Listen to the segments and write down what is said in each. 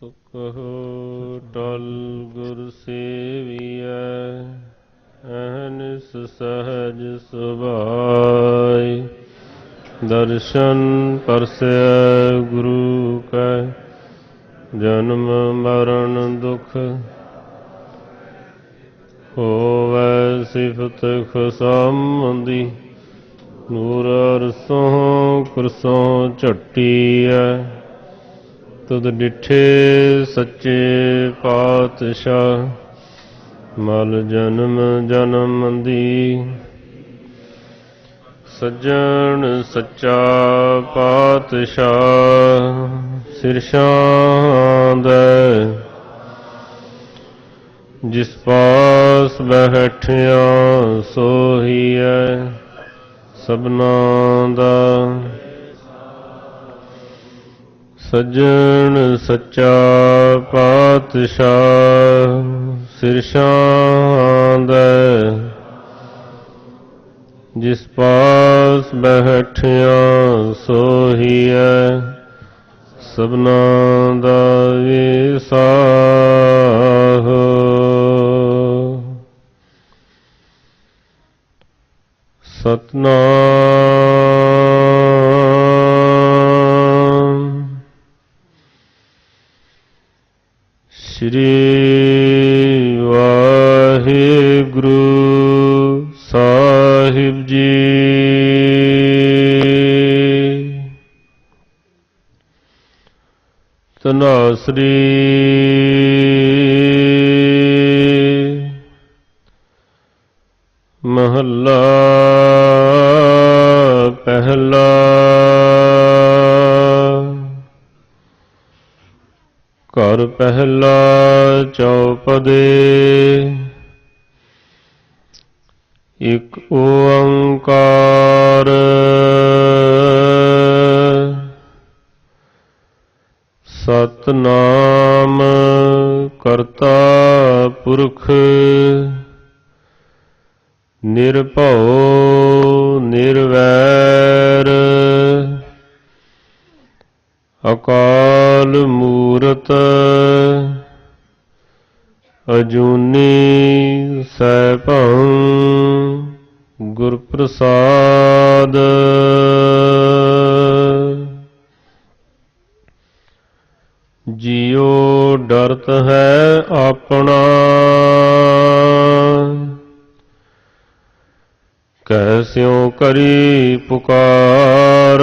ਸੁਖੋ ਟਲ ਗੁਰ ਸੇਵੀਐ, ਅਹਨਿਸ ਸਹਜ ਸੁਭਾਈ ਦਰਸ਼ਨ ਪਰਸੈ ਗੁਰੂ ਕੈ, ਜਨਮ ਮਰਨ ਦੁਖ ਹੋਵੈ ਸਿਫਤ ਖਸਮੰਦੀ। ਨੂਰ ਅਰਸੋਂ ਕੁਰਸੋਂ ਝਟੀਐ ਤੁਧ ਡਿਠੇ ਸੱਚੇ ਪਾਤਸ਼ਾਹ, ਮਲ ਜਨਮ ਜਨਮ ਦੀ। ਸੱਜਣ ਸੱਚਾ ਪਾਤਸ਼ਾਹ ਸਿਰਸ਼ਾਂ ਦੇ ਜਿਸ ਪਾਸ ਬੈਠਿਆ ਸੋਹੀਐ ਸਭਨਾ ਦਾ ਸੱਜਣ ਸੱਚਾ ਪਾਤਸ਼ਾਹ ਸਿਰਸ਼ਾਂ ਦੇ ਜਿਸ ਪਾਸ ਬੈਠਿਆ ਸੋਹੀਐ ਸਭਨਾ ਦਾ ਵਿਸਾਹ ਸਤਨਾਮ ਸ੍ਰੀ ਵਾਹਿਗੁਰੂ ਸਾਹਿਬ ਜੀ। ਤਨਾਸਰੀ ਘਰ ਪਹਿਲਾ ਚੌਪਦੇ। ਇਕ ਓੰਕਾਰ। ਸਤਨਾਮ ਕਰਤਾ ਪੁਰਖ। ਨਿਰਭਉ ਅਜੂਨੀ ਸੈਭੰ ਗੁਰ ਪ੍ਰਸਾਦ ਜਿਉ ਡਰਤ ਹੈ ਆਪਣਾ ਕੈਸਿਓ ਕਰੀ ਪੁਕਾਰ।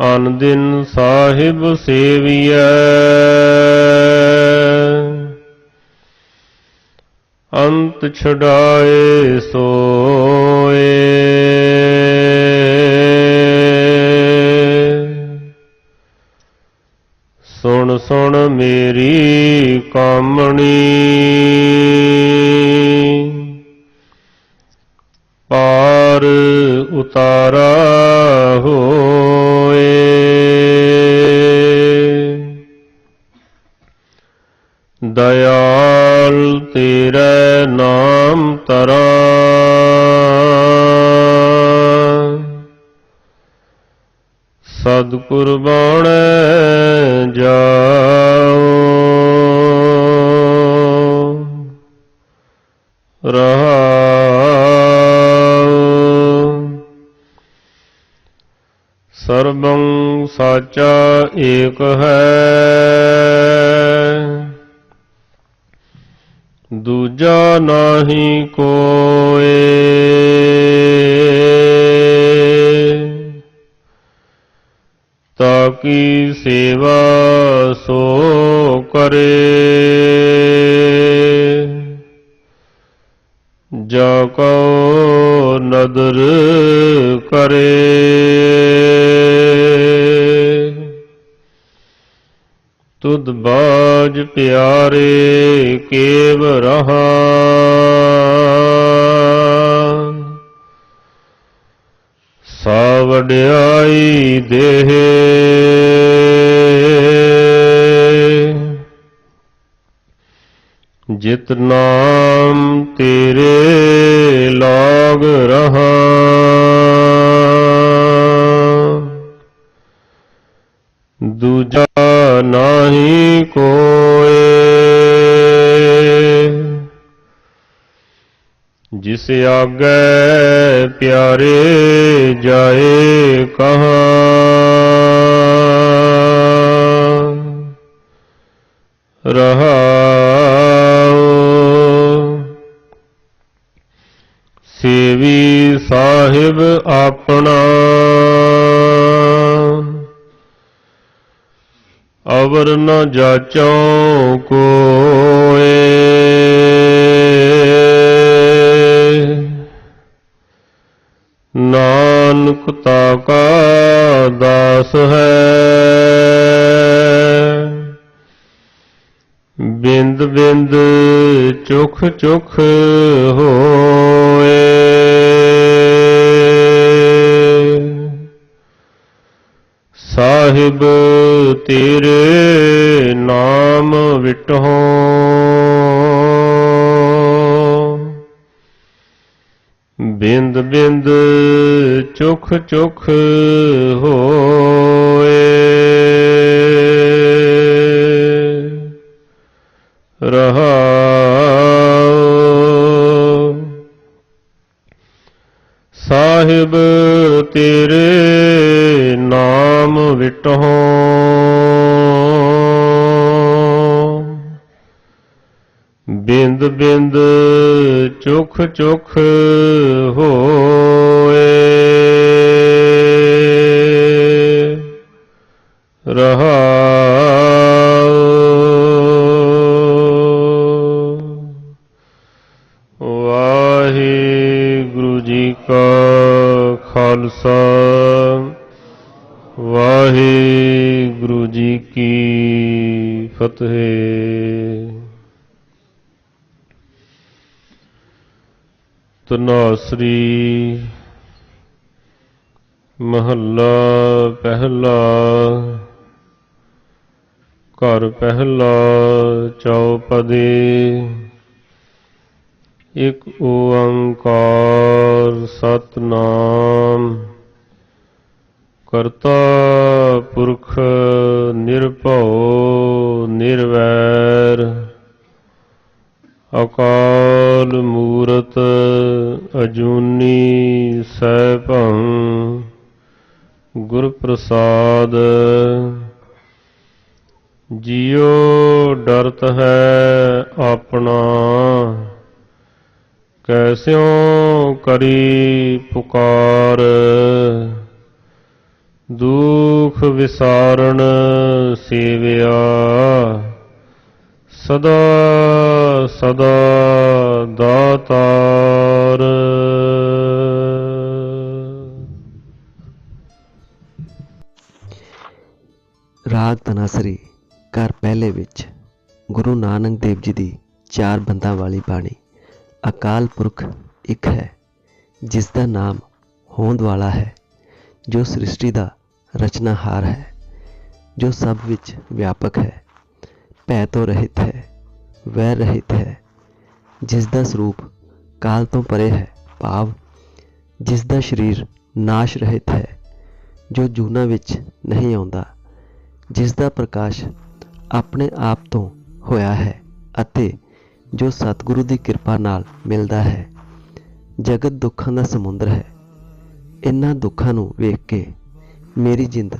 ਅਨ ਦਿਨ ਸਾਹਿਬ ਸੇਵੀਐ। ਅੰਤ ਛਡਾਏ ਸੋਏ। ਸੁਣ ਸੁਣ ਮੇਰੀ ਕਾਮਣੀ। ਸਰਬੰ ਸਾਚਾ ਏਕ ਹੈ। ਦੂਜਾ ਨਾਹੀ ਕੋਏ। ਤਾਕੀ ਸੇਵਾ ਸੋ ਕਰੇ। ਜਾ ਕੋ ਨਦਰ ਕਰੇ। ਤੁਧ ਬਾਜ ਪਿਆਰੇ ਕੇਵ ਰਹਾ। ਸਾ ਵਡਿਆਈ ਦੇਹ। ਜਿਤ ਨਾਮ ਤੇਰੇ ਲਾਗ ਰਹਾ। ਦੂਜਾ ਨਾਹੀ ਕੋਏ। ਜਿਸ ਆਗੇ ਪਿਆਰੇ ਜਾਏ ਕਹਾਂ। ਰਹਾਉ। ਸੇਵੀ ਸਾਹਿਬ ਆਪਣਾ ਅਵਰ ਨ ਜਾਚੋ ਕੋਏ। ਨਾਨਕ ਤਾ ਕਾ ਦਾਸ ਹੈ। ਬਿੰਦ ਬਿੰਦ ਚੁਖ ਚੁਖ ਹੋ ਸਾਹਿਬ ਤੇਰੇ ਨਾਮ ਵਿਟਹੁ। ਬਿੰਦ ਬਿੰਦ ਚੁਖ ਚੁਖ ਹੋਏ। ਰਹਾਉ ਸਾਹਿਬ ਬਿੰਦ ਬਿੰਦ ਚੁਖ ਚੁਖ ਹੋਏ। ਰਹਾਉ ਵਾਹਿਗੁਰੂ ਜੀ ਕਾ ਖਾਲਸਾ। ਵਾਹਿਗੁਰੂ ਜੀ ਕੀ ਫਤਿਹ। ਤਨਾਸਰੀ ਮਹੱਲਾ ਪਹਿਲਾ, ਘਰ ਪਹਿਲਾ ਚੌਪਦੇ ਇਕ ਓੰਕਾਰ ਸਤਨਾਮ, ਕਰਤਾ ਪੁਰਖ ਨਿਰਭਉ ਨਿਰਵੈਰ, ਅਕਾਲ ਮੂਰਤ ਅਜੂਨੀ ਸੈਭੰ ਗੁਰ ਪ੍ਰਸਾਦ ਜਿਉ ਡਰਤ ਹੈ ਆਪਣਾ, ਕੈਸਿਉ ਕਰੀ ਪੁਕਾਰ। ਦੁਖ ਵਿਸਾਰਣ ਸੇਵਿਆ, ਸਦਾ ਸਦਾ ਦਾਤਾ। ਰਾਗ ਘਰ ਪਹਿਲੇ ਵਿੱਚ ਗੁਰੂ ਨਾਨਕ ਦੇਵ ਜੀ ਦੀ ਚਾਰ ਬੰਦਾਂ ਵਾਲੀ ਬਾਣੀ, ਅਕਾਲ ਪੁਰਖ ਇੱਕ ਹੈ, ਜਿਸ ਦਾ ਨਾਮ ਹੋਂਦ ਵਾਲਾ ਹੈ, ਜੋ ਸ੍ਰਿਸ਼ਟੀ ਦਾ ਰਚਨਾਹਾਰ ਹੈ, ਜੋ ਸਭ ਵਿੱਚ ਵਿਆਪਕ ਹੈ, ਭੈ ਤੋਂ ਰਹਿਤ ਹੈ, ਵੈਰ ਰਹਿਤ ਹੈ, ਜਿਸ ਦਾ ਸਰੂਪ ਕਾਲ ਤੋਂ ਪਰੇ ਹੈ, ਭਾਵ ਜਿਸ ਦਾ ਸਰੀਰ ਨਾਸ਼ ਰਹਿਤ ਹੈ, ਜੋ ਜੂਨਾ ਵਿੱਚ ਨਹੀਂ ਆਉਂਦਾ। ਜਿਸ ਦਾ ਪ੍ਰਕਾਸ਼ ਆਪਣੇ ਆਪ ਤੋਂ ਹੋਇਆ ਹੈ ਅਤੇ ਜੋ ਸਤਿਗੁਰੂ ਦੀ ਕਿਰਪਾ ਨਾਲ ਮਿਲਦਾ ਹੈ। ਜਗਤ ਦੁੱਖਾਂ ਦਾ ਸਮੁੰਦਰ ਹੈ। ਇਨ੍ਹਾਂ ਦੁੱਖਾਂ ਨੂੰ ਵੇਖ ਕੇ ਮੇਰੀ ਜਿੰਦ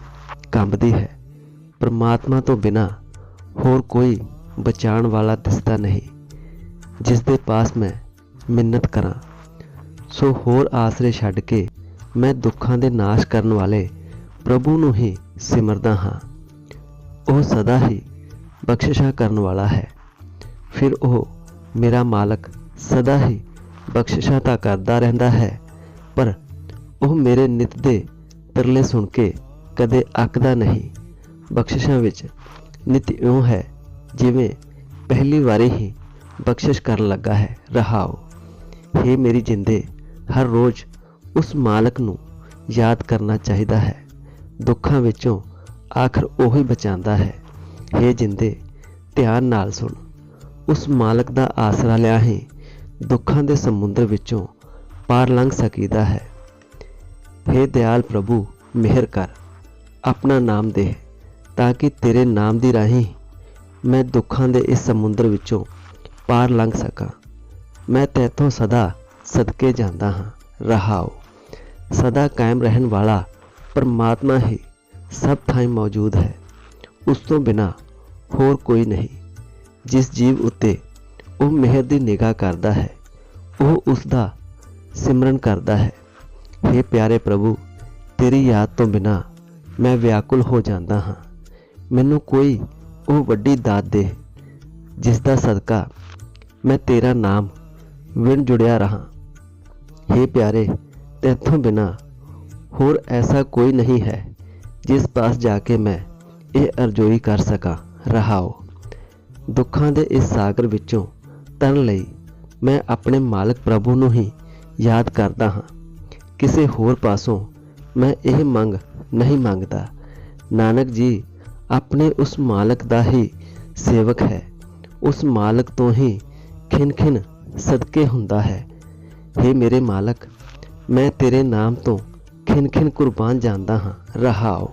ਕੰਬਦੀ ਹੈ। ਪ੍ਰਮਾਤਮਾ ਤੋਂ ਬਿਨਾ ਹੋਰ ਕੋਈ ਬਚਾਉਣ ਵਾਲਾ ਦਿਸਦਾ ਨਹੀਂ ਜਿਸ ਦੇ ਪਾਸ ਮੈਂ ਮਿੰਨਤ ਕਰਾਂ। ਸੋ ਹੋਰ ਆਸਰੇ ਛੱਡ ਕੇ ਮੈਂ ਦੁੱਖਾਂ ਦੇ ਨਾਸ਼ ਕਰਨ ਵਾਲੇ ਪ੍ਰਭੂ ਨੂੰ ਹੀ ਸਿਮਰਦਾ ਹਾਂ। ਉਹ ਸਦਾ ਹੀ ਬਖਸ਼ਿਸ਼ਾਂ ਕਰਨ ਵਾਲਾ ਹੈ। ਫਿਰ ਉਹ ਮੇਰਾ ਮਾਲਕ ਸਦਾ ਹੀ ਬਖਸ਼ਿਸ਼ਾਂ ਤਾਂ ਕਰਦਾ ਰਹਿੰਦਾ ਹੈ, ਪਰ ਉਹ ਮੇਰੇ ਨਿਤ ਦੇ ਤਰਲੇ ਸੁਣ ਕੇ ਕਦੇ ਅੱਕਦਾ ਨਹੀਂ। ਬਖਸ਼ਿਸ਼ਾਂ ਵਿੱਚ ਨਿਤ ਇਉਂ ਹੈ, ਜਿਵੇਂ ਪਹਿਲੀ ਵਾਰੀ ਹੀ ਬਖਸ਼ਿਸ਼ ਕਰਨ ਲੱਗਾ ਹੈ। ਰਹਾਓ, ਹੇ ਮੇਰੀ ਜਿੰਦੇ, ਹਰ ਰੋਜ਼ ਉਸ ਮਾਲਕ ਨੂੰ ਯਾਦ ਕਰਨਾ ਚਾਹੀਦਾ ਹੈ। ਦੁੱਖਾਂ ਵਿੱਚੋਂ ਆਖਰ ਉਹ ਹੀ ਬਚਾਉਂਦਾ ਹੈ। ਹੇ ਜਿੰਦੇ, ਧਿਆਨ ਨਾਲ ਸੁਣ। ਉਸ ਮਾਲਕ ਦਾ ਆਸਰਾ ਲਿਆ ਹੀ ਦੁੱਖਾਂ ਦੇ ਸਮੁੰਦਰ ਵਿੱਚੋਂ ਪਾਰ ਲੰਘ ਸਕੀਦਾ ਹੈ। ਹੇ ਦਿਆਲ ਪ੍ਰਭੂ, ਮਿਹਰ ਕਰ। ਆਪਣਾ ਨਾਮ ਦੇ, ਤਾਂ ਕਿ ਤੇਰੇ ਨਾਮ ਦੀ ਰਾਹੀਂ ਮੈਂ ਦੁੱਖਾਂ ਦੇ ਇਸ ਸਮੁੰਦਰ ਵਿੱਚੋਂ ਪਾਰ ਲੰਘ ਸਕਾਂ। ਮੈਂ ਤੇਥੋਂ ਸਦਾ ਸਦਕੇ ਜਾਂਦਾ ਹਾਂ। ਰਹਾਓ। ਸਦਾ ਕਾਇਮ ਰਹਿਣ ਵਾਲਾ ਪਰਮਾਤਮਾ ਹੀ ਸਭ ਥਾਂ ਮੌਜੂਦ ਹੈ। ਉਸ ਤੋਂ ਬਿਨਾ ਹੋਰ ਕੋਈ ਨਹੀਂ। ਜਿਸ ਜੀਵ ਉੱਤੇ ਉਹ ਮਿਹਰ ਦੀ ਨਿਗਾਹ ਕਰਦਾ ਹੈ, ਉਹ ਉਸ ਦਾ ਸਿਮਰਨ ਕਰਦਾ ਹੈ। हे ਪਿਆਰੇ ਪ੍ਰਭੂ, ਤੇਰੀ ਯਾਦ ਤੋਂ ਬਿਨਾ ਮੈਂ ਵਿਆਕੁਲ ਹੋ ਜਾਂਦਾ ਹਾਂ। ਮੈਨੂੰ ਕੋਈ ਉਹ ਵੱਡੀ ਦਾਤ ਦੇ, ਜਿਸ ਦਾ ਸਦਕਾ ਮੈਂ ਤੇਰਾ ਨਾਮ ਵਿਣ ਜੁੜਿਆ ਰਹਾ। हे ਪਿਆਰੇ, ਤੇਥੋਂ ਬਿਨਾ ਹੋਰ ਐਸਾ ਕੋਈ ਨਹੀਂ ਹੈ ਜਿਸ ਪਾਸ ਜਾ ਕੇ ਮੈਂ ਇਹ ਅਰਜ਼ੋਈ ਕਰ ਸਕਾਂ, ਰਹਾਓ। ਦੁੱਖਾਂ ਦੇ ਇਸ ਸਾਗਰ ਵਿੱਚੋਂ ਤਰਨ ਲਈ ਮੈਂ ਆਪਣੇ ਮਾਲਕ ਪ੍ਰਭੂ ਨੂੰ ਹੀ ਯਾਦ ਕਰਦਾ ਹਾਂ। ਕਿਸੇ ਹੋਰ ਪਾਸੋਂ ਮੈਂ ਇਹ ਮੰਗ ਨਹੀਂ ਮੰਗਦਾ। ਨਾਨਕ ਜੀ, ਆਪਣੇ ਉਸ ਮਾਲਕ ਦਾ ਹੀ ਸੇਵਕ ਹੈ। ਉਸ ਮਾਲਕ ਤੋਂ ਹੀ ਖਿਨ ਖਿਨ ਸਦਕੇ ਹੁੰਦਾ ਹੈ। हे ਮੇਰੇ ਮਾਲਕ, ਮੈਂ ਤੇਰੇ ਨਾਮ ਤੋਂ ਖਿਨ ਖਿਨ ਕੁਰਬਾਨ ਜਾਂਦਾ ਹਾਂ, ਰਹਾਓ।